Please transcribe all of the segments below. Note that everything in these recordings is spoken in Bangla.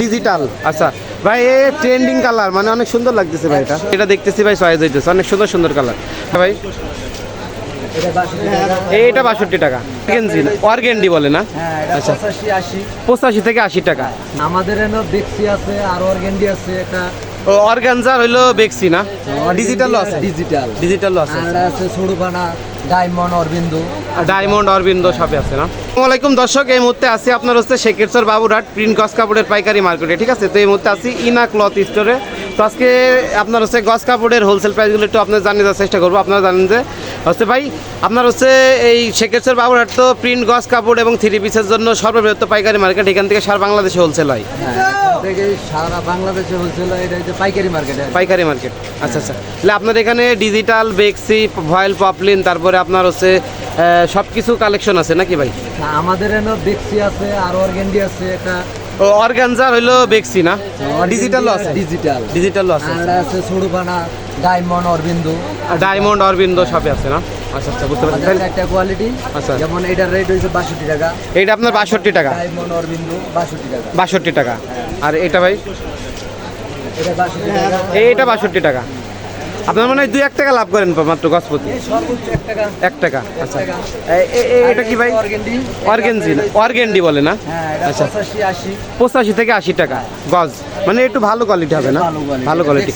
ডিজিটাল আচ্ছা ভাই এ ট্রেন্ডিং কালার মানে অনেক সুন্দর লাগতেছে ভাই এটা। এটা দেখতেছি ভাই চয়েস হইতেছে অনেক সুন্দর সুন্দর কালার ভাই। এটা বাষট্টি টাকা। গেঞ্জি অর্গেন্ডি বলে না? হ্যাঁ আচ্ছা। পঁচাশি আশি। পঁচাশি থেকে আশি টাকা। আমাদের এনে দেখছি আছে আর অর্গেন্ডি আছে একটা ও অর্গানজার হইল বেক্সি না? ডিজিটাল আছে? ডিজিটাল ডিজিটাল আছে। আর আছে সরুপানা ডায়মন্ড অরবিন্দ। ডায়মন্ড অরবিন্দ সবই আছে না? আসসালামু আলাইকুম দর্শক এই মুহূর্তে আছি আপনার হচ্ছে শেখেরচর বাবুরহাট প্রিন্ট গস কাপড়ের পাইকারি মার্কেটে ঠিক আছে? তো এই মুহূর্তে আছি ইনা ক্লথ স্টোরে। তো আজকে আপনার হচ্ছে গস কাপড়ের হোলসেল প্রাইসগুলো একটু আপনার জানিয়ে দেওয়ার চেষ্টা করব। আপনারা জানেন যে হচ্ছে ভাই আপনার হচ্ছে এই শেখেরচর বাবুরহাট তো প্রিন্ট গস কাপড় এবং থ্রি পিসের জন্য সর্ববৃহৎ পাইকারি মার্কেট এখান থেকে সারা বাংলাদেশে হোলসেল হয়। হ্যাঁ এখান থেকে সারা বাংলাদেশে হোলসেল এটা পাইকারি মার্কেট পাইকারি মার্কেট আচ্ছা আচ্ছা। তাহলে আপনার এখানে ডিজিটাল বেক্সি ভয়েল পপলিন তারপরে আপনার হচ্ছে সব কিছু কালেকশন আছে নাকি ভাই? আমাদের বেক্সি আছে আর অর্গেন্ডি আছে একটা অর্গানজার হইল বেক্সি না? আছে। ডিজিটাল ডিজিটালও আছে আর আছে। সরুপানা ডায়মন্ড অরবিন্দ ডায়মন্ড অরবিন্দ সবই আছে না? আচ্ছা আচ্ছা বুঝতে পারছি। একটা কোয়ালিটি আচ্ছা। যেমন এটার রেট হয়েছে বাষট্টি টাকা। এইটা আপনার বাষট্টি টাকা? ডায়মন্ড অরবিন্দ বাষট্টি টাকা। বাষট্টি টাকা। আর এটা ভাই? এটা বাষট্টি টাকা। এটা বাষট্টি টাকা। আপনার মনে হয় দুই এক টাকা লাভ করেন মাত্র গছপতি এই এক টাকা। আচ্ছা। এটা কি ভাই? অর্গেন্ডি। অর্গেনজি অর্গেন্ডি বলে না? হ্যাঁ আচ্ছা। পঁচাশি থেকে আশি টাকা গজ। মানে একটু ভালো কোয়ালিটি হবে না? ভালো কোয়ালিটি।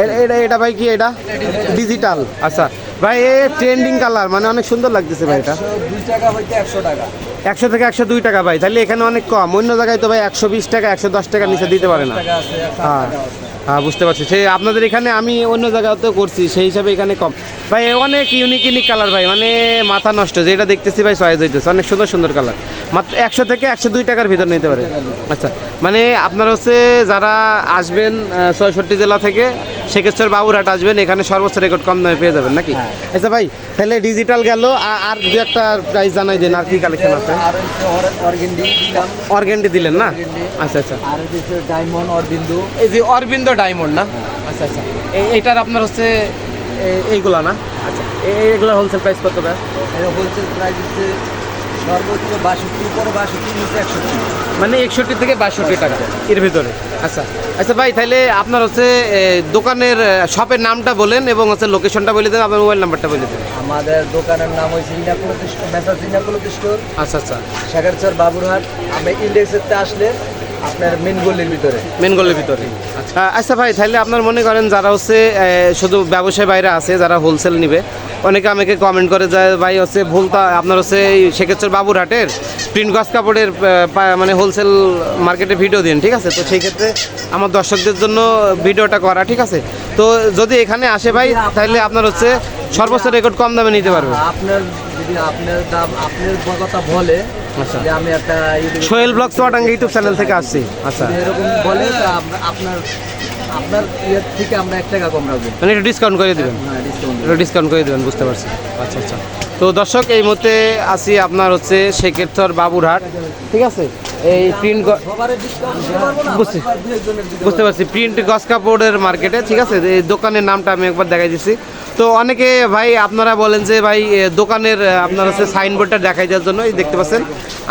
এটা এটা ভাই কি এটা? ডিজিটাল আচ্ছা। ভাই এ ট্রেন্ডিং কালার মানে অনেক সুন্দর লাগতেছে ভাই এটা। একশো থেকে একশো দুই টাকা ভাই তাহলে এখানে অনেক কম। অন্য জায়গায় তো ভাই একশো বিশ টাকা একশো দশ টাকা নিচে দিতে পারে না। হ্যাঁ। হ্যাঁ বুঝতে পারছি। সেই আপনাদের এখানে আমি অন্য জায়গাতেও করছি, সেই হিসাবে এখানে কম। ভাই, অনেক ইউনিক ইউনিক কালার ভাই মানে মাথা নষ্ট, যেটা দেখতেছি ভাই সয়েজ হইতেছে, অনেক সুন্দর সুন্দর কালার মাত্র একশো থেকে একশো দুই টাকার ভিতর নিতে পারে। আচ্ছা মানে আপনার হচ্ছে যারা আসবেন ছয়ষট্টি জেলা থেকে শেখেশ্বর বাবুরহাট আসবেন এখানে সর্বোচ্চ রেকর্ড কম দামে পেয়ে যাবেন নাকি? হ্যাঁ। আচ্ছা ভাই তাহলে ডিজিটাল গেল আর দু একটা প্রাইস জানাই দেন আর কি কালেকশন আছে? অর্গেন্ডি দিলেন না? আচ্ছা আচ্ছা। আর ডায়মন্ড অরবিন্দু। এই যে অরবিন্দ ডায়মন্ড না? আচ্ছা আচ্ছা। এই- এইটার আপনার হচ্ছে এই- এইগুলা না? আচ্ছা। এই- এইগুলা হোলসেল প্রাইস কত ভাই? হোলসেল প্রাইস হচ্ছে সর্বোচ্চ বাষট্টি উপরে বাষট্টি নিচে একষট্টি। মানে একষট্টি থেকে বাষট্টি টাকা। এর ভিতরে। আচ্ছা। আচ্ছা ভাই তাহলে আপনার হচ্ছে দোকানের শপের নামটা বলেন এবং হচ্ছে লোকেশনটা বলে দেন আপনার মোবাইল নাম্বারটা বলে দেন। আমাদের দোকানের নাম হয়েছে ইনাকুলো স্টোর মেসাজ ইনাকুলো স্টোর আচ্ছা আচ্ছা। শেখারচর বাবুরহাট। আমি ইন্ডেক্সের আসলে আপনার মেন গলির ভিতরে? মেন গোলের ভিতরে। আচ্ছা আচ্ছা ভাই তাহলে আপনার মনে করেন যারা হচ্ছে শুধু ব্যবসায় বাইরে আছে যারা হোলসেল নিবে অনেকে আমাকে কমেন্ট করে যায় ভাই হচ্ছে ভুলতা আপনার হচ্ছে এই শেখেশ্বর বাবুরহাটের প্রিন্ট গস কাপড়ের মানে হোলসেল মার্কেটে ভিডিও দিন ঠিক আছে? তো সেই ক্ষেত্রে আমার দর্শকদের জন্য ভিডিওটা করা ঠিক আছে? তো যদি এখানে আসে ভাই তাহলে আপনার হচ্ছে সর্বোচ্চ রেকর্ড কম দামে নিতে পারবে। আপনার যদি আপনার দাম আপনার কথা বলে আচ্ছা। যে আমি একটা Sohel blog Chuadanga YouTube channel থেকে আসছি। আচ্ছা। এরকম বলে আপনার আপনার ইয়ের থেকে আমরা এক টাকা কম রাখব। মানে একটু ডিসকাউন্ট করে দেবেন। ডিসকাউন্ট একটু ডিসকাউন্ট করে দেবেন বুঝতে পারছি। আচ্ছা আচ্ছা। তো দর্শক এই মুহূর্তে আসি আপনার হচ্ছে শেখেরথর বাবুরহাট। ঠিক আছে? এই প্রিন্ট দিতে বুঝতে পারছি। প্রিন্ট গস কাপড়ের মার্কেটে ঠিক আছে? এই দোকানের নামটা আমি একবার দেখাই দিচ্ছি তো অনেকে ভাই আপনারা বলেন যে ভাই দোকানের আপনার হচ্ছে সাইনবোর্ডটা দেখাই দেওয়ার জন্য এই দেখতে পাচ্ছেন।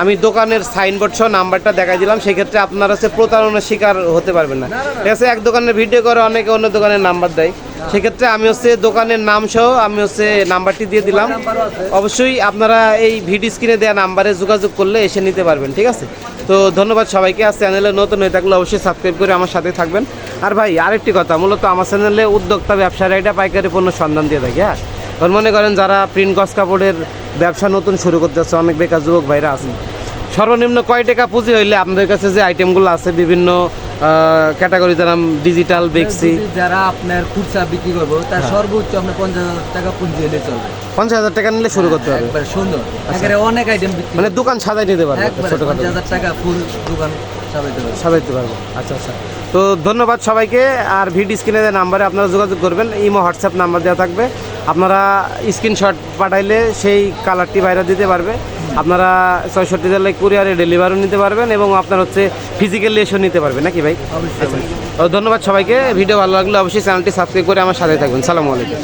আমি দোকানের সাইনবোর্ড সহ নাম্বারটা দেখাই দিলাম। সেক্ষেত্রে আপনারা হচ্ছে প্রতারণার শিকার হতে পারবেন না। ঠিক আছে? এক দোকানের ভিডিও করে অনেকে অন্য দোকানের নাম্বার দেয়। সেক্ষেত্রে আমি হচ্ছে দোকানের নাম সহ আমি হচ্ছে নাম্বারটি দিয়ে দিলাম। অবশ্যই আপনারা এই ভিডিও স্ক্রিনে দেওয়া নাম্বারে যোগাযোগ করলে এসে নিতে পারবেন, ঠিক আছে? তো ধন্যবাদ সবাইকে। আর চ্যানেলে নতুন হয়ে থাকলে অবশ্যই সাবস্ক্রাইব করে আমার সাথে থাকবেন। আর ভাই, আরেকটি কথা, মূলত আমার চ্যানেলে উদ্যোক্তা, ব্যবসায়ীরা পাইকারি পণ্য সন্ধান দিয়ে থাকি হ্যাঁ? কারণ মনে করেন যারা প্রিন্ট গস কাপড়ের ব্যবসা নতুন শুরু করতে যাচ্ছে অনেক বেকার যুবক ভাইরা আছেন। সর্বনিম্ন কয় টাকা পুঁজি হইলে আপনাদের কাছে যে আইটেমগুলো আছে, বিভিন্ন ক্যাটাগরি যেরকম ডিজিটাল বেক্সি যারা আপনার খুচরা বিক্রি করব তার হ্যাঁ। সর্বোচ্চ আপনার পঞ্চাশ হাজার টাকা পুঁজি হলে চলবে। পঞ্চাশ হাজার টাকা নিলে শুরু করতে হবে। সুন্দর। একেবারে অনেক আইটেম মানে দোকান সাজাই নিতে পারবে ছোটখাটো। পঞ্চাশ হাজার টাকা ফুল দোকান সাজাইতে পারবে। সাজাইতে পারব। আচ্ছা আচ্ছা। তো ধন্যবাদ সবাইকে। আর ভিডিও স্ক্রিনে নাম্বারে আপনারা যোগাযোগ করবেন ইমো হোয়াটসঅ্যাপ নাম্বার দেওয়া থাকবে। আপনারা স্ক্রিনশট পাঠাইলে সেই কালারটি বাইরে দিতে পারবে। আপনারা ছয়ষট্টি জেলায় কুরিয়ারে ডেলিভারিও নিতে পারবেন এবং আপনার হচ্ছে ফিজিক্যালি এসেও নিতে পারবেন নাকি ভাই? অবশ্যই ধন্যবাদ সবাইকে। ভিডিও ভালো লাগলে অবশ্যই চ্যানেলটি সাবস্ক্রাইব করে আমার সাথে থাকবেন। সালামু আলাইকুম।